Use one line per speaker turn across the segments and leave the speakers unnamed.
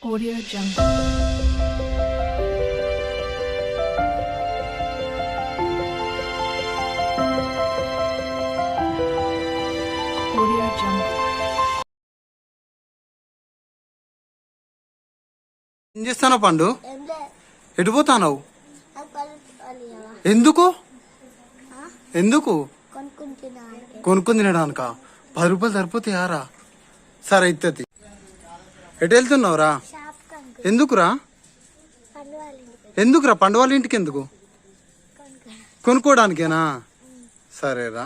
Audio Jungle. Audio Jungle.
ఏం చేస్తానో పండు ఎటు పోతానవు ఎందుకు ఎందుకు కొనుక్కుని తినడానిక పది రూపాయలు సరిపోతాయారా సరే అవుతుంది ఎటు వెళ్తున్నావురా ఎందుకురా ఎందుకురా పండువాళ్ళ ఇంటికి ఎందుకు కొనుక్కోవడానికేనా సరేరా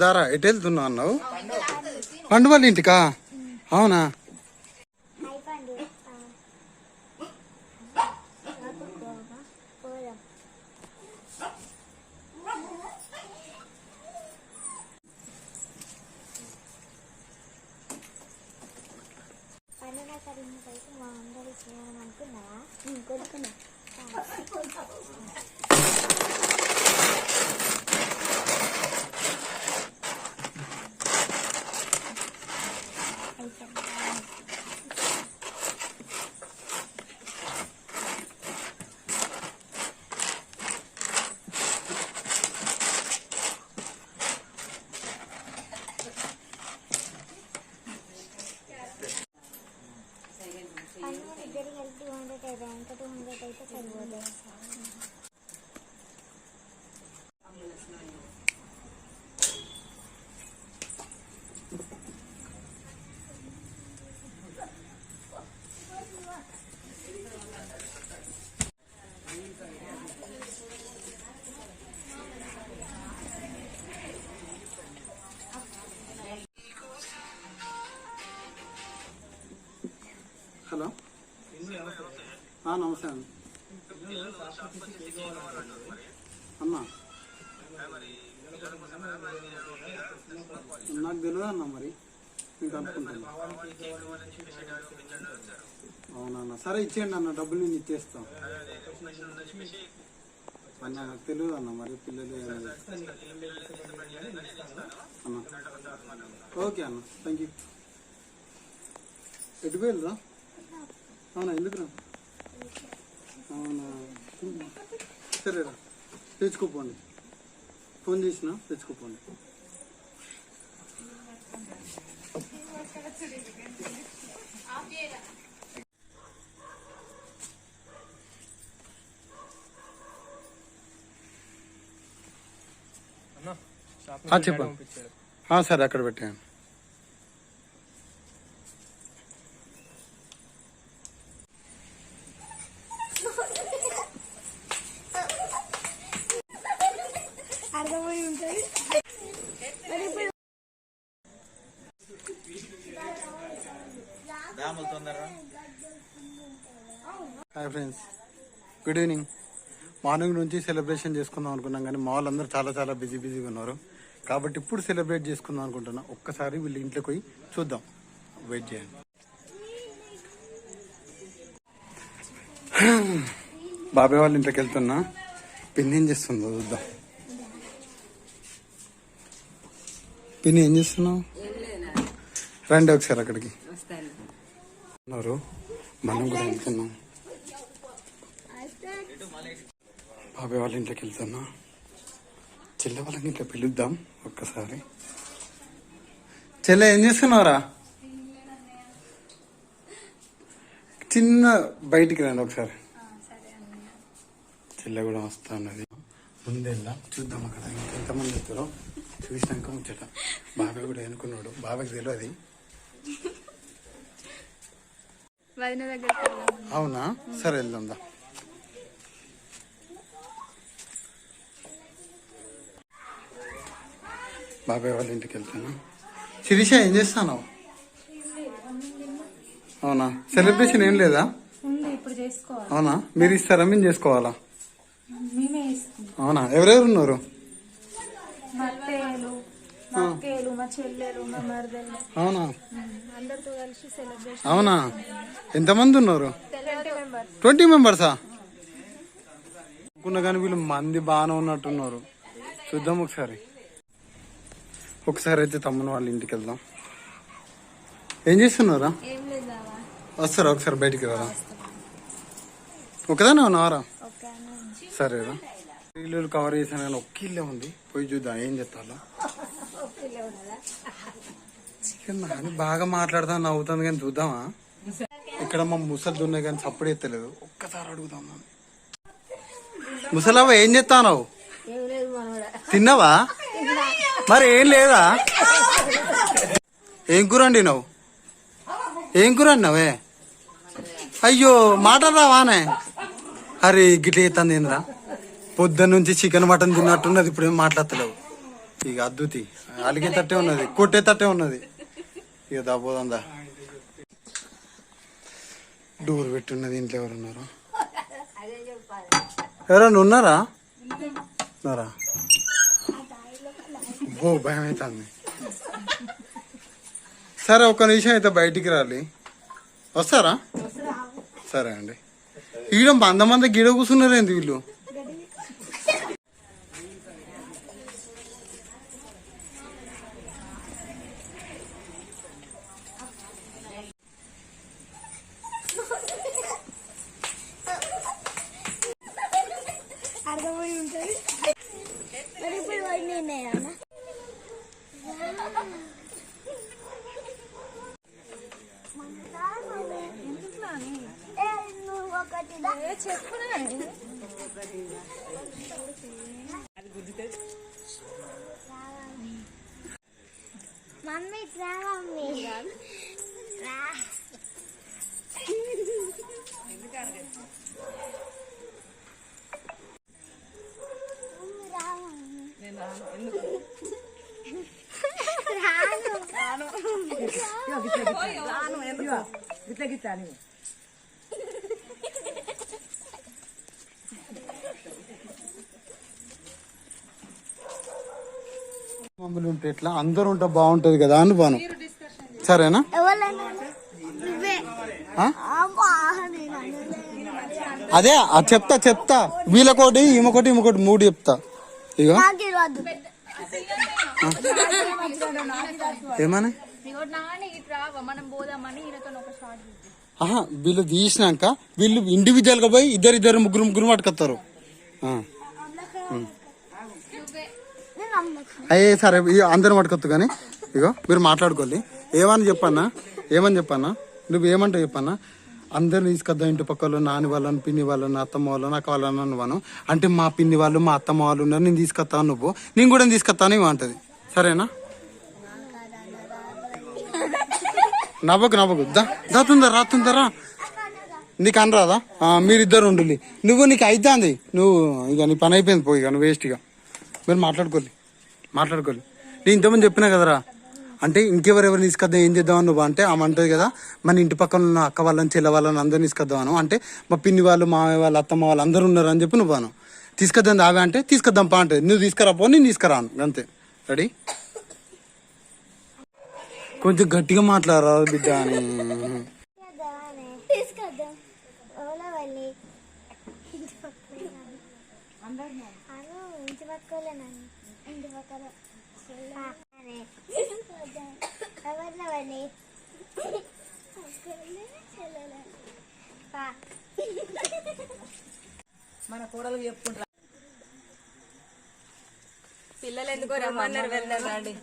దారా ఎటు వెళ్తున్నావు అన్నావు పండువాళ్ళ ఇంటికా అవునా హలో నమస్తే అండి అన్నా నాకు తెలియదు అన్న మరి మీకు అనుకుంటాను అవునన్నా సరే ఇచ్చేయండి అన్న డబ్బులు నేను ఇచ్చేస్తాం అన్న నాకు తెలియదు అన్న మరి పిల్లలు అన్న ఓకే అన్న థ్యాంక్ యూ ఎటు వెళ్ళదా అవునా ఎందుకు అవునా సరేరా తెచ్చుకోపోండి ఫోన్ చేసిన తెచ్చుకోపోండి చెప్పండి సరే అక్కడ పెట్టాను
తొందరగా
hi friends good evening morning నుంచి సెలబ్రేషన్ చేసుకుందాం అనుకున్నాం కానీ మా అందరూ చాలా చాలా బిజీ బిజీగా ఉన్నారు కాబట్టి ఇప్పుడు సెలబ్రేట్ చేసుకుందాం అనుకుంటున్నా ఒక్కసారి వీళ్ళు ఇంట్లోకి పోయి చూద్దాం వెయిట్ చేయండి బాబాయ్ వాళ్ళ ఇంట్లోకి వెళ్తున్నా పిన్ ఏం చేస్తుందో చూద్దాం పిన్ ఏం చేస్తున్నావు రండి ఒకసారి అక్కడికి ఉన్నారు మనం కూడా వెళ్తున్నాం బాబాయ్ వాళ్ళ ఇంట్లోకి వెళ్తున్నా చెల్లె వాళ్ళకి ఇంట్లో పిలుద్దాం ఒక్కసారి చెల్లె ఏం చేస్తున్నారా చిన్న బయటికి రండి ఒకసారి చెల్లె కూడా వస్తా ఉన్నది ముందెల్లా చూద్దాం అక్కడ ఎంతమంది వస్తారో చూసినాక ముచ్చట బాబాయ్ కూడా అనుకున్నాడు బాబాయ్కి తెలియదు అవునా సరే వెళ్దాం బాబాయ్ వాళ్ళ ఇంటికి వెళ్తాను శిరీష ఏం చేస్తాను అవునా సెలబ్రేషన్ ఏం లేదా అవునా మీరు ఇస్తారా మేము చేసుకోవాలా అవునా ఎవరెవరు ఉన్నారు అవునా అవునా ఎంతమంది ఉన్నారు
ట్వంటీ మెంబర్సా
అనుకున్నా కానీ వీళ్ళు మంది బాగానే ఉన్నట్టున్నారు చూద్దాం ఒకసారి ఒకసారి అయితే తమ్ముని వాళ్ళ ఇంటికి వెళ్దాం ఏం చేస్తున్నారా వస్తారా ఒకసారి బయటికి రారా ఒకదానే
ఉన్నారా
సరేరా ఇల్లు కవర్ చేశాను కానీ ఒక్క ఇల్లే ఉంది పోయి చూద్దాం ఏం చెప్తారా చికెన్ అని బాగా మాట్లాడదాం నవ్వుతుంది కానీ చూద్దామా ఇక్కడ మా ముసలి దున్నాయి కానీ చప్పుడు ఎత్తలేదు ఒక్కసారి అడుగుదాం ముసలవ్వ ఏం చెప్తాను తిన్నావా మరి ఏం లేదా ఏం కూర అండి నువ్వు ఏం కూర నవ్వే అయ్యో మాట్లాడరావానే అరే గిట్ల ఎత్తాను ఏంద్రా పొద్దున్న నుంచి చికెన్ మటన్ తిన్నట్టున్నది ఏం మాట్లాడతలేవు ఇక అద్దుతి అలిగే తట్టే ఉన్నది కొట్టే తట్టే ఉన్నది ఇక దాపోదందా డోర్ పెట్టున్నది ఇంట్లో ఎవరు ఉన్నారు ఎవరన్నా ఉన్నారా ఉన్నారా ఓ భయం అవుతుంది సరే ఒక నిమిషం అయితే బయటికి రాలి వస్తారా సరే అండి ఈడ మంద మంద గిడ కూర్చున్నారేంది వీళ్ళు
మమ్మీ రా మమ్మీ రా రాను రాను రాను
ఎందుకు ఇట్లా గిట్లా మామూలు ఉంటే ఎట్లా అందరూ ఉంటే బాగుంటది కదా అని బాను సరేనా అదే అది చెప్తా చెప్తా వీళ్ళకోటి ఈమెకోటి ఈమెకోటి మూడు చెప్తా
ఇక
ఏమని వీళ్ళు తీసినాక వీళ్ళు ఇండివిజువల్గా పోయి ఇద్దరు ఇద్దరు ముగ్గురు ముగ్గురు పట్టుకొస్తారు అయ్యే సరే ఇక అందరిని పట్టుకొద్దు కానీ ఇగో మీరు మాట్లాడుకోవాలి ఏమని చెప్పన్నా ఏమని చెప్పన్నా నువ్వు ఏమంటావు చెప్పన్నా అందరిని తీసుకొద్దాం ఇంటి పక్క నాని వాళ్ళని పిన్ని వాళ్ళని అత్తమ్మ వాళ్ళని అక్క వాళ్ళని అనువాను అంటే మా పిన్ని వాళ్ళు మా అత్తమ్మ వాళ్ళు ఉన్నారు నేను తీసుకొస్తాను నువ్వు నేను కూడా తీసుకొస్తాను ఇవ్వంటది సరేనా నవ్వకు నవ్వకు దాతుందా రాతుందరా రా నీకు అనరాదా మీరిద్దరు ఉండులి నువ్వు నీకు అవుతుంది నువ్వు ఇక నీ పని అయిపోయింది పోయి ఇక నువ్వు వేస్ట్ ఇక మీరు మాట్లాడుకోలే మాట్లాడుకోండి నేను ఇంతమంది చెప్పినా కదరా అంటే ఇంకెవరెవరు తీసుకొద్దాం ఏం చేద్దాం నువ్వు అంటే ఆమె అంటది కదా మన ఇంటి పక్కన ఉన్న అక్క వాళ్ళని చెల్ల వాళ్ళని అందరిని తీసుకొద్దామను అంటే మా పిన్ని వాళ్ళు మామయ్య వాళ్ళు అత్తమ్మ వాళ్ళు అందరూ ఉన్నారు అని చెప్పి నువ్వు అను తీసుకొద్దాం దావ అంటే తీసుకొద్దాం పా అంటే నువ్వు పో నేను తీసుకురాను అంతే రెడీ కొంచెం గట్టిగా మాట్లాడరా బిడ్డ అని
అందరూ ఎవరినవని
మన కూడలు చెప్పుకుంటారు పిల్లలు ఎందుకో రమ్మన్నారు వెళ్దాం రండి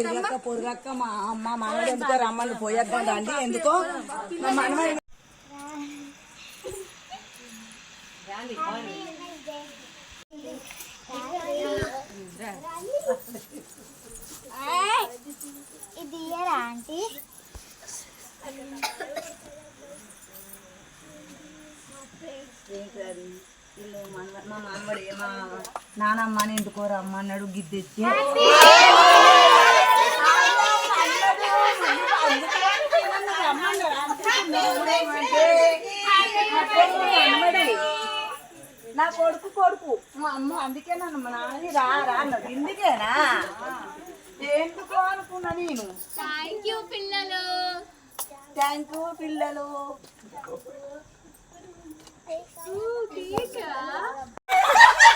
ఇల్లక్క పొరుగక్క మా అమ్మ మనవడు ఎందుకో రమ్మని పోయక్క అండి ఎందుకో మా రమ్మన్నాడు గిద్దెచ్చి నా కొడుకు కొడుకు మా అమ్మ అందుకే నన్ను మా నాన్న రా రా అన్నది ఎందుకేనా ఎందుకు అనుకున్నా నేను
థ్యాంక్ యూ పిల్లలు
థ్యాంక్ యూ పిల్లలు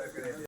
Thank you.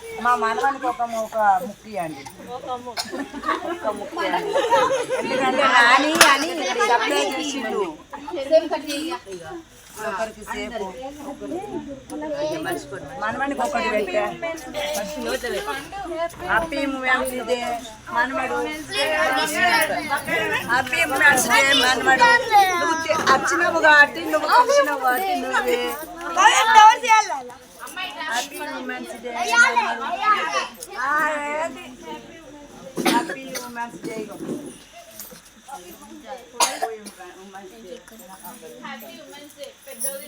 మా మనవానికి ఒక ఒక ముక్కి అండి ఎందుకంటే నాని అని సప్లై చేసిండు ఒకరికి సేపు మనవాడికి ఒకటి పెట్టా హ్యాపీ మూమెంట్స్ మనమడు హ్యాపీ మూమెంట్స్ డే మనమడు నువ్వు కాబట్టి నువ్వు వచ్చినవు కాబట్టి నువ్వే happy women's day happy women's day happy women's day పెద్దది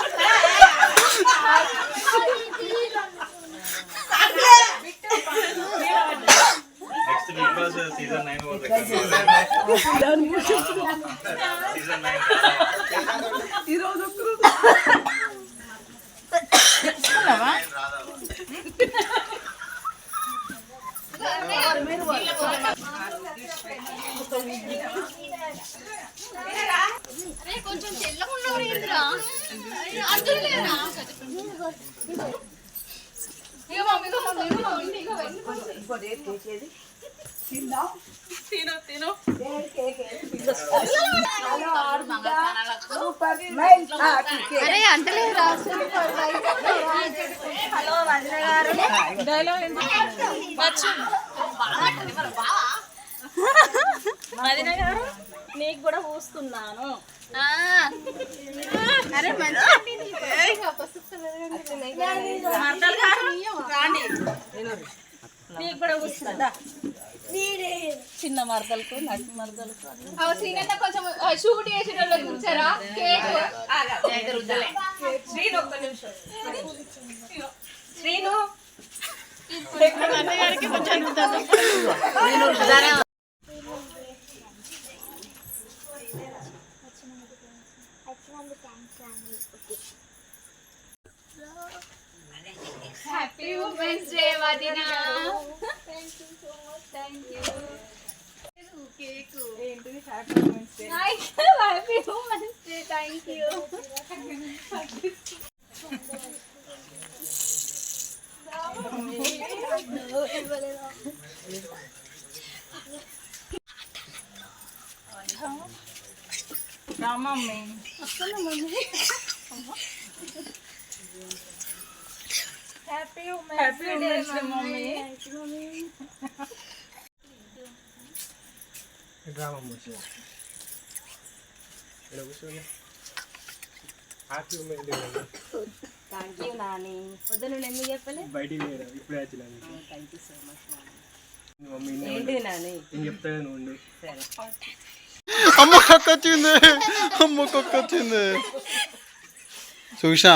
సీజన్ నైన్ సీజన్ నైన్
ఈరోజు నీకు కూడా పూస్తున్నాను నీకు కూడా పూస్తుందా చిన్న మరదలకు నటి మరదలకు కొంచెం షూట్ చేసిన
వాళ్ళు కూర్చారా కేక్
శ్రీను ఒక్క
నిమిషం శ్రీను హ్యాపీ
ఉమెన్స్ డే
వదినా
thank you so much
thank you cake ఏంటిది happy women's day
happy women's day thank
you Dá uma mãe.
Happy Women's Happy Day, Mommy. Mommy. Drama mucho. Lo
gusto niya. Happy Women's Day, Mommy. Thank you Nani వద్దు ఎందుకు చెప్పలే
బయటికి లేరా ఇప్పుడే వచ్చిన
thank you so much
Nani
ఏంటి నాని
నేను చెప్తా నువ్వు
సరే
అమ్మ వచ్చింది అమ్మ వచ్చింది
చూసిన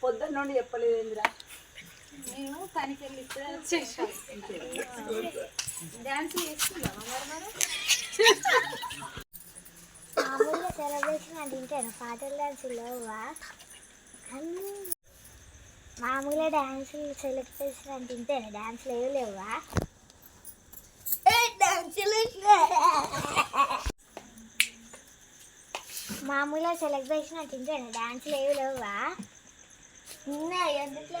పొద్దున్న నుండి చెప్పలేదేంద్రా
మేము పనికి డ్యాన్స్ చేస్తున్నాము మరి
మామూలుగా సెలబ్రేషన్ అంటే ఇంటాను పాటలు డ్యాన్సులు మామూలుగా డ్యాన్సులు సెలబ్రేషన్ అంటే ఇంటాను డ్యాన్స్ లేవు లేవా మామూలుగా సెలబ్రేషన్ అంటే ఇంటాను డ్యాన్స్ లేవు లేవా ఉన్నాయి ఎందుకు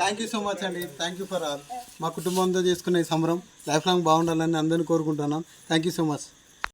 థ్యాంక్ యూ
సో మచ్ అండి థ్యాంక్ యూ ఫర్ ఆల్ మా కుటుంబంతో చేసుకున్న ఈ సంబరం లైఫ్ లాంగ్ బాగుండాలని అందరినీ కోరుకుంటున్నాం థ్యాంక్ యూ సో మచ్